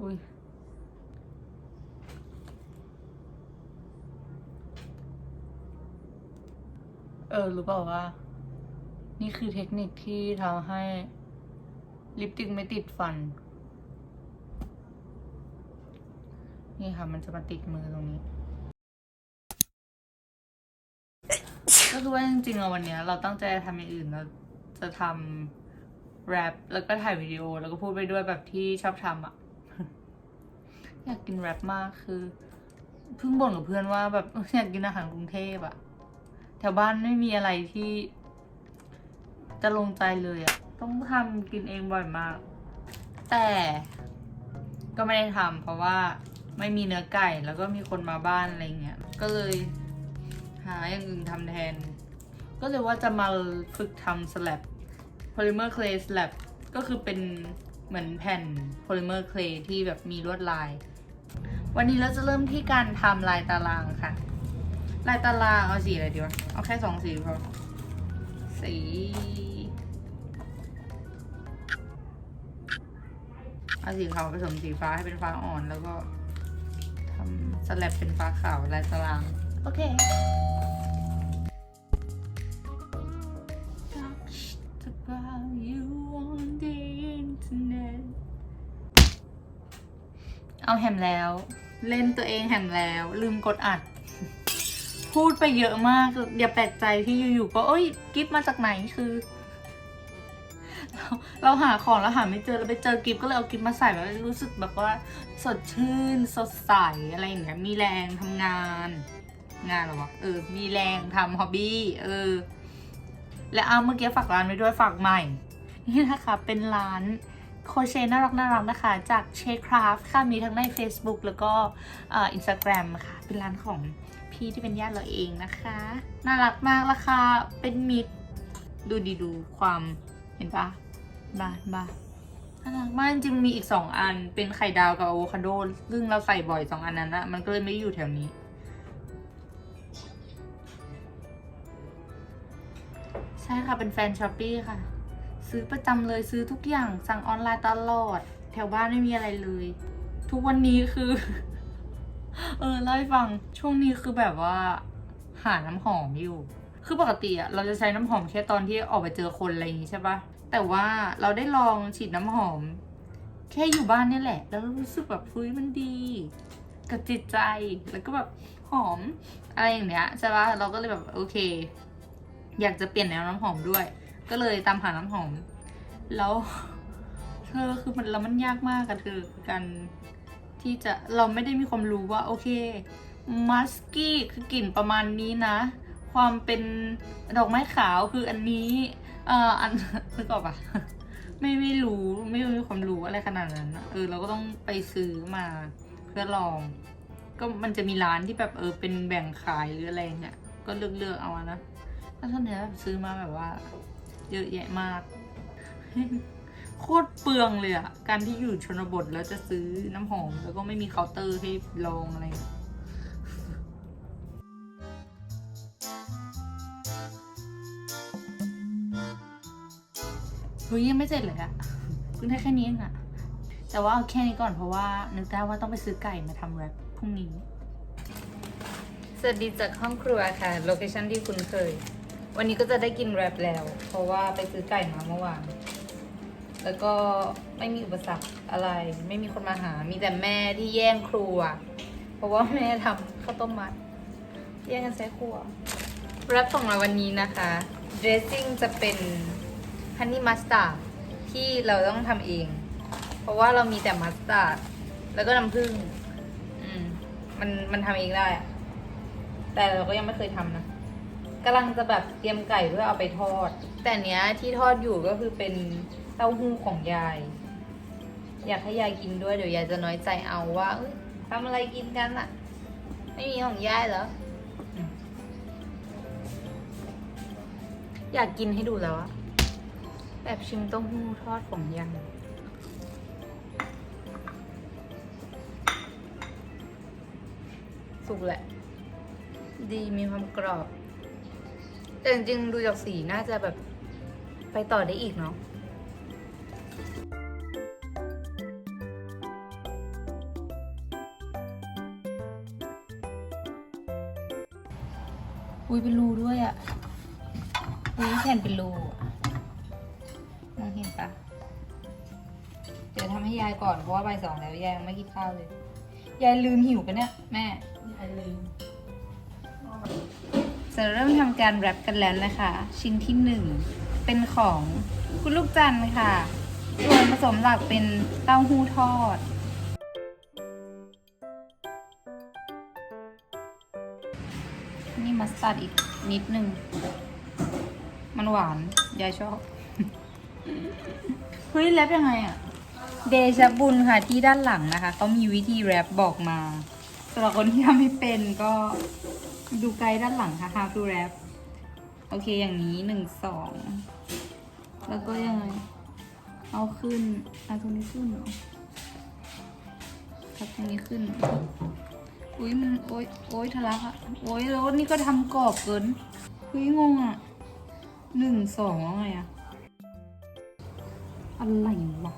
อุ้ยเออรู้เปล่าว่า นี่คือเทคนิคที่ทำให้ ลิปสติกไม่ติดฟัน นี่ค่ะ มันจะมาติดมือตรงนี้ก็คือว่าจริงๆอะวันเนี้ย เราตั้งใจทำอย่างอื่นเราจะทำแรปแล้วก็ถ่ายวิดีโอแล้วก็พูดไปด้วยแบบที่ชอบทำอะ อยากกินแรปมากคือ เพิ่งบ่นกับเพื่อนว่าแบบอยากกินอาหารกรุงเทพอะแถวบ้านไม่มีอะไรที่ จะลงใจเลยอะต้องทำกินเองบ่อยมาก แต่ก็ไม่ได้ทำเพราะว่าไม่มีเนื้อไก่แล้วก็มีคนมาบ้านอะไรเงี้ยก็เลยหาอย่างอื่นทำแทน ก็เลยว่าจะมาฝึกทำ slab polymer clay slab ก็คือเป็นเหมือนแผ่น polymer clay ที่แบบมีลวดลาย วันนี้เราจะเริ่มที่การทำลายตารางค่ะ ลายตารางเอาสีอะไรดีวะ เอาแค่สองสีพอ สี เอาสีขาวผสมสีฟ้าให้เป็นฟ้าอ่อนแล้วก็ทำสลับเป็นฟ้าขาวลายตาราง โอเค เอาแฮมแล้ว เล่นตัวเองแฮมแล้ว ลืมกดอัด พูดไปเยอะมากอย่าแปลกใจที่อยู่ๆก็เอ้ยกิฟมาจากไหนคือ เราเราหาของแล้วหาไม่เจอเราไปเจอกิฟก็เลยเอากิฟมาใส่แล้วรู้สึกแบบว่า สดชื่น สดใสอะไรอย่างเงี้ยมีแรงทำงาน งานหรอวะเออ มีแรงทำฮอบบี้เออ และเอาเมื่อกี้ฝากร้านไว้ด้วยฝากใหม่นี่นะคะเป็นร้าน โคเชน่ารักน่ารักนะคะ จากเชคคราฟค่ะ มีทั้งใน Facebook แล้วก็อินสตาแกรมค่ะ เป็นร้านของพี่ที่เป็นญาติเราเองนะคะ น่ารักมากราคาเป็นมิตรดูดีดูความเห็นปะบ้าบ้าน่ารักมากจริงมีอีกสองอันเป็นไข่ดาวกับอะโวคาโดซึ่งเราใส่บ่อยสองอันนั้นนะมันก็เลยไม่อยู่แถวนี้ใช่ค่ะ เป็นแฟนช้อปปี้ค่ะ ซื้อประจำเลยซื้อทุกอย่างสั่งออนไลน์ตลอด แถวบ้านไม่มีอะไรเลย ทุกวันนี้คือ เออเล่าให้ฟังช่วงนี้คือแบบว่า หาน้ำหอมอยู่ คือปกติอะเราจะใช้น้ำหอมแค่ตอนที่ออกไปเจอคนอะไรอย่างงี้ใช่ปะแต่ว่าเราได้ลองฉีดน้ำหอม แค่อยู่บ้านนี่แหละ แล้วรู้สึกแบบเฮ้ยมันดีกับจิตใจแล้วก็แบบหอมอะไรอย่างเนี้ยใช่ปะเราก็เลยแบบโอเค อยากจะเปลี่ยนแนวน้ำหอมด้วย ก็เลยตามหาน้ำหอม แล้วเธอคือมันแล้วมันยากมากอะเธอคือการที่จะเราไม่ได้มีความรู้ว่าโอเคมัสกี้คือกลิ่นประมาณนี้นะ ความเป็นดอกไม้ขาวคืออันนี้เอ่ออันนึกออกปะไม่ไม่รู้ไม่มีความรู้อะไรขนาดนั้นเออเราก็ต้องไปซื้อมาเพื่อลอง ก็มันจะมีร้านที่แบบเออเป็นแบ่งขายหรืออะไรเงี้ยก็เลือกเลือกเอานะแล้วตอนเนี้ยแบบซื้อมาแบบว่า เยอะแยะมาก โคตรเปลืองเลยอะการที่อยู่ชนบทแล้วจะซื้อน้ำหอม แล้วก็ไม่มีเคาน์เตอร์ให้ลองอะไรเฮ้ยยังไม่เสร็จเลยอะเพิ่งได้แค่นี้เองอะแต่ว่าเอาแค่นี้ก่อนเพราะว่านึกได้ว่าต้องไปซื้อไก่มาทำแรปพรุ่งนี้ สวัสดีจากห้องครัวค่ะ โลเคชั่นที่คุ้นเคย วันนี้ก็จะได้กินแรปแล้ว เพราะว่าไปซื้อไก่มาเมื่อวาน แล้วก็ไม่มีอุปสรรคอะไร ไม่มีคนมาหา มีแต่แม่ที่แย่งครัว เพราะว่าแม่ทำข้าวต้มมัด แย่งกันใช้ครัว แรปส่งมาวันนี้นะคะ dressing จะเป็น honey mustard ที่เราต้องทำเอง เพราะว่าเรามีแต่มัสตาร์ดแล้วก็น้ำผึ้งอืมมันมันทำเองได้ แต่เราก็ยังไม่เคยทำนะ กำลังจะแบบเตรียมไก่เพื่อเอาไปทอด แต่เนี้ยที่ทอดอยู่ก็คือเป็นเต้าหู้ของยาย อยากให้ยายกินด้วยเดี๋ยวยายจะน้อยใจเอาว่าเอ้ยทำอะไรกินกันอะไม่มีของยายเหรออืมอยากกินให้ดูแล้วอะแบบชิมเต้าหู้ทอดของยายสุกแหละ ดีมีความกรอบ แต่จริงๆดูจากสีน่าจะแบบไปต่อได้อีกเนาะอุ้ยเป็นรูด้วยอะ่ะอุ้แผ่นเป็นรูมองเห็นปะเดี๋ยวทำให้ยายก่อนเพราะว่าใบสองแล้วยายยังไม่กินข้าวเลย ยายลืมหิวปะเนี่ยแม่ ยายลืม จะเริ่มทำการแรปกันแล้วนะคะ ชิ้นที่หนึ่งเป็นของคุณลูกจันค่ะ ส่วนผสมหลักเป็นเต้าหู้ทอด นี่มัสตาร์ดอีกนิดนึง มันหวาน ยายชอบ เฮ้ยแรปยังไงอะเดชบุญค่ะที่ด้านหลังนะคะเขามีวิธีแรปบอกมาสำหรับคนที่ทำไม่เป็นก็ ดูไกด์ด้านหลังค่ะ how to rap โอเคอย่างนี้หนึ่งสองแล้วก็ยังไง เอาขึ้นเอาตรงนี้ขึ้นเหรอครับตรงนี้ขึ้น อุ้ยมันโอ๊ยโอ๊ยทะลักอะโอ๊ยแล้วนี่ก็ทำกรอบเกินเฮ้ยงงอะหนึ่งสองแล้วไงอะอะไรวะ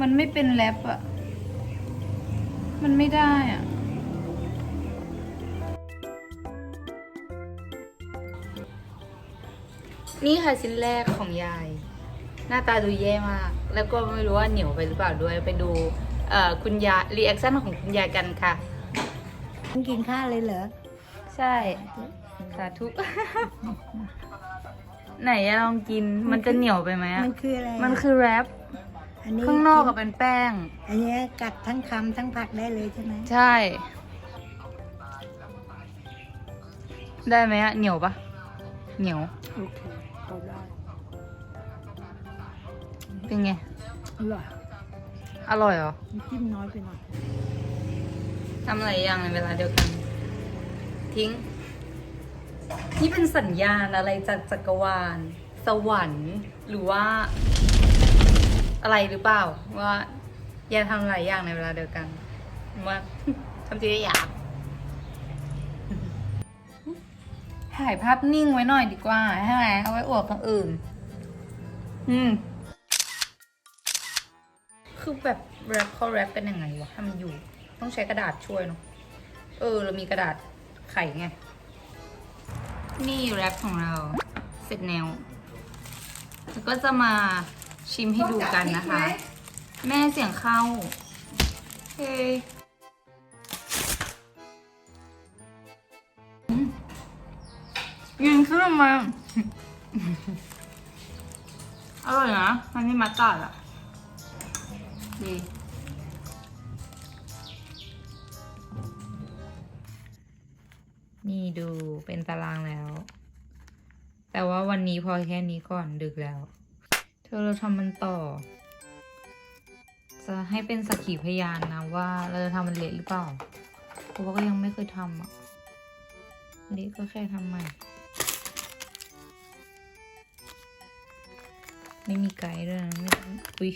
มันไม่เป็นแรปอะมันไม่ได้อะ นี่ค่ะชิ้นแรกของยาย หน้าตาดูแย่มาก แล้วก็ไม่รู้ว่าเหนียวไปหรือเปล่าด้วยไปดูเอ่อคุณยายรีแอคชั่นของคุณยายกันค่ะมึงกินข้าวเลยเหรอ ใช่ สาธุ ไหนอะลองกินมันจะเหนียวไปไหมอะมันคืออะไร มันคือแรปอันนี้ข้างนอกก็เป็นแป้ง อันเนี้ยกัดทั้งคำทั้งผักได้เลยใช่ไหม ใช่ ได้ไหมอะเหนียวปะเหนียว โอเค เป็นไง อร่อยอร่อยเหรอน้ำจิ้มน้อยไปหน่อยทำอะไรอย่างในเวลาเดียวกัน ทิ้ง นี่เป็นสัญญาณอะไรจากจักรวาล สวรรค์ หรือว่า อะไรหรือเปล่า ว่า อย่าทำหลายอย่างในเวลาเดียวกันว่าทำทีละอย่างถ่ายภาพนิ่งไว้หน่อยดีกว่าใช่ไหมเอาไว้อวดคนอื่น อืม คือแบบแรปเขาแรปกันยังไงวะทำมันอยู่ ต้องใช้กระดาษช่วยเนาะเออ เรามีกระดาษไขไง นี่แรปของเรา เสร็จแนวแล้วก็จะมาชิมให้ดูกันนะคะ แม่เสียงเข้าเฮ้ยอืมยิงขึ้นมาอร่อยนะมันนี่มัสตาร์ดอะ ดีนี่ดูเป็นตารางแล้ว แต่ว่าวันนี้พอแค่นี้ก่อนดึกแล้ว เธอเราทำมันต่อ จะให้เป็นสักขีพยานนะว่าเราจะทำมันเละหรือเปล่า เพราะว่าก็ยังไม่เคยทำอะเละก็แค่ทำใหม่ ไม่มีไกด์ด้วยนะไม่อุ้ย